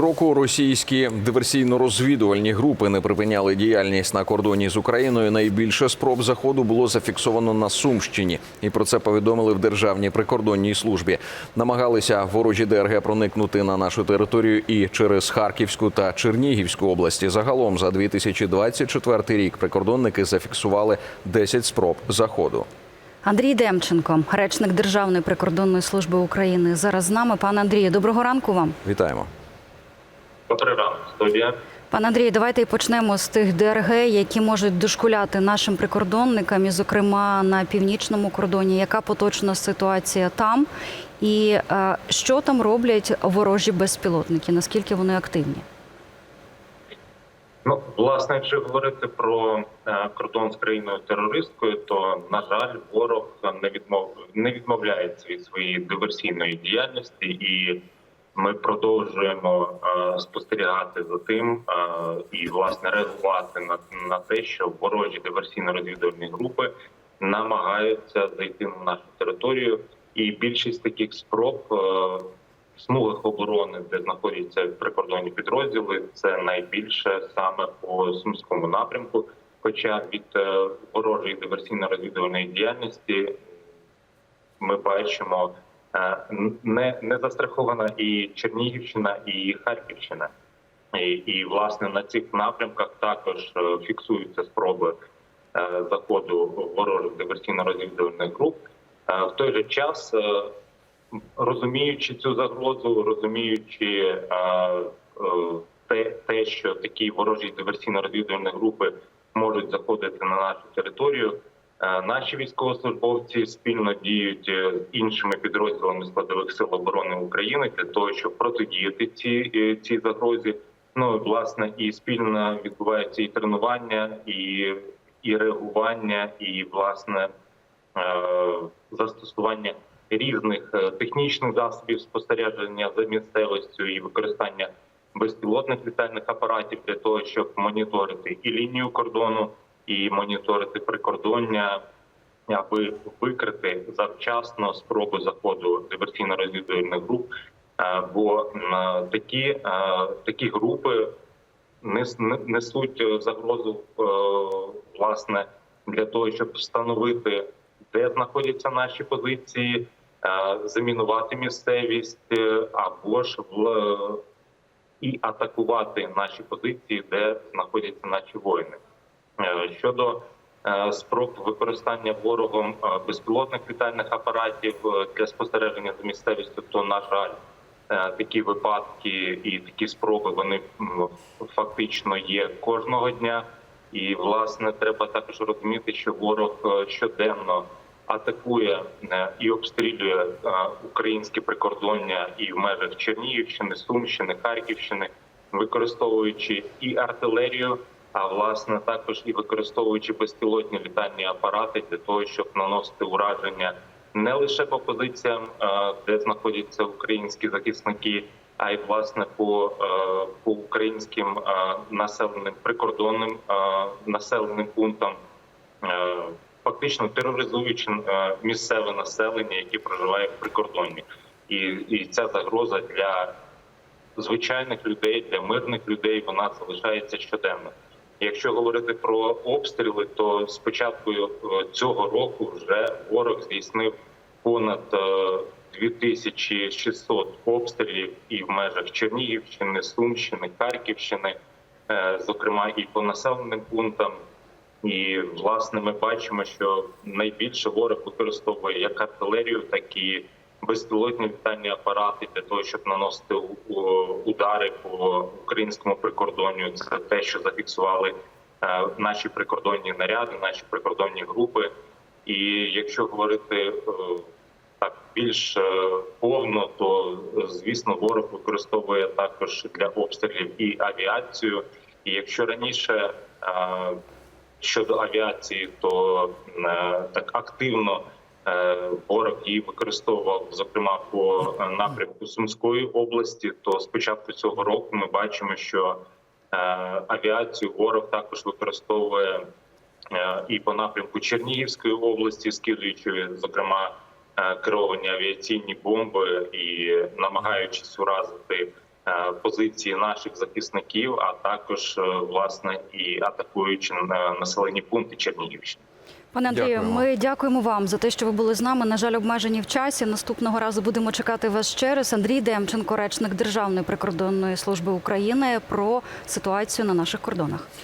Року російські диверсійно-розвідувальні групи не припиняли діяльність на кордоні з Україною. Найбільше спроб заходу було зафіксовано на Сумщині, і про це повідомили в Державній прикордонній службі. Намагалися ворожі ДРГ проникнути на нашу територію і через Харківську та Чернігівську області. Загалом за 2024 рік прикордонники зафіксували 10 спроб заходу. Андрій Демченко, речник Державної прикордонної служби України, зараз з нами. Пане Андрію, доброго ранку вам. Вітаємо. Добрий ранок, студія. Пане Андрію, давайте і почнемо з тих ДРГ, які можуть дошкуляти нашим прикордонникам, і, зокрема на північному кордоні. Яка поточна ситуація там, і е, що там роблять ворожі безпілотники? Наскільки вони активні? Ну, власне, якщо говорити про е, кордон з країною терористкою, то на жаль, ворог не відмов не відмовляється від своєї диверсійної діяльності, і ми продовжуємо е, спостерігати за тим е, і власне реагувати на, на те, що ворожі диверсійно-розвідувальні групи намагаються зайти на нашу територію, і більшість таких спроб. Е, смугах оборони, де знаходяться прикордонні підрозділи, це найбільше саме по сумському напрямку. Хоча від е, ворожої диверсійно-розвідувальної діяльності ми бачимо не, не застрахована і Чернігівщина, і Харківщина. І, і власне на цих напрямках також е, фіксуються спроби е, заходу ворожих диверсійно-розвідувальних груп. Е, В той же час е, розуміючи цю загрозу, розуміючи е, е, те, те, що такі ворожі диверсійно-розвідувальні групи можуть заходити на нашу територію. Е, Наші військовослужбовці спільно діють е, з іншими підрозділами складових сил оборони України для того, щоб протидіяти ці, е, цій загрозі. Ну власне і спільно відбуваються і тренування, і, і реагування, і власне застосування різних технічних засобів спостереження за місцевістю і використання безпілотних літальних апаратів для того, щоб моніторити і лінію кордону, і моніторити прикордоння, аби викрити завчасно спробу заходу диверсійно-розвідувальних груп. Е, Бо е, такі, е, такі групи не- несуть загрозу власне для того, щоб встановити, де знаходяться наші позиції, замінувати місцевість або ж в і атакувати наші позиції, де знаходяться наші воїни. Щодо е, спроб використання ворогом е, безпілотних літальних апаратів е, для спостереження за місцевістю, то на жаль, такі випадки і такі спроби вони фактично є кожного дня. І власне треба також розуміти, що ворог щоденно атакує і обстрілює українське прикордоння і в межах Чернігівщини, Сумщини, Харківщини, використовуючи і артилерію, а власне також і використовуючи безпілотні літальні апарати для того, щоб наносити ураження не лише по позиціям, е, де знаходяться українські захисники, а й власне по, е, по українським е, населеним прикордонним населеним пунктам, фактично тероризуючи місцеве населення, яке проживає в прикордонні, і, і ця загроза для звичайних людей, для мирних людей вона залишається щоденно. Якщо говорити про обстріли, то з початку е, цього року вже ворог здійснив понад е, 2600 обстрілів і в межах Чернігівщини, Сумщини, Харківщини, е, зокрема і по населеним пунктам. І власне ми бачимо, що найбільше ворог використовує як артилерію, так і безпілотні літальні апарати для того, щоб наносити удари по українському прикордонню. Це те, що зафіксували е, наші прикордонні наряди, наші прикордонні групи. І якщо говорити е, так більш е, повно, то звісно ворог використовує також для обстрілів і авіацію. І якщо раніше щодо авіації, то так активно ворог її використовував, зокрема по е, напрямку Сумської області, то з початку цього року ми бачимо, що е, авіацію ворог також використовує е, і по напрямку Чернігівської області, скидуючи зокрема е, керовані авіаційні бомби і намагаючись уразити е, позиції наших захисників, а також е, власне і атакуючи на населені пункти Чернігівщини. Пане Андрію, Дякуємо. ми дякуємо вам за те, що ви були з нами. На жаль, обмежені в часі. Наступного разу будемо чекати вас ще раз. Андрій Демченко, речник Державної прикордонної служби України, про ситуацію на наших кордонах.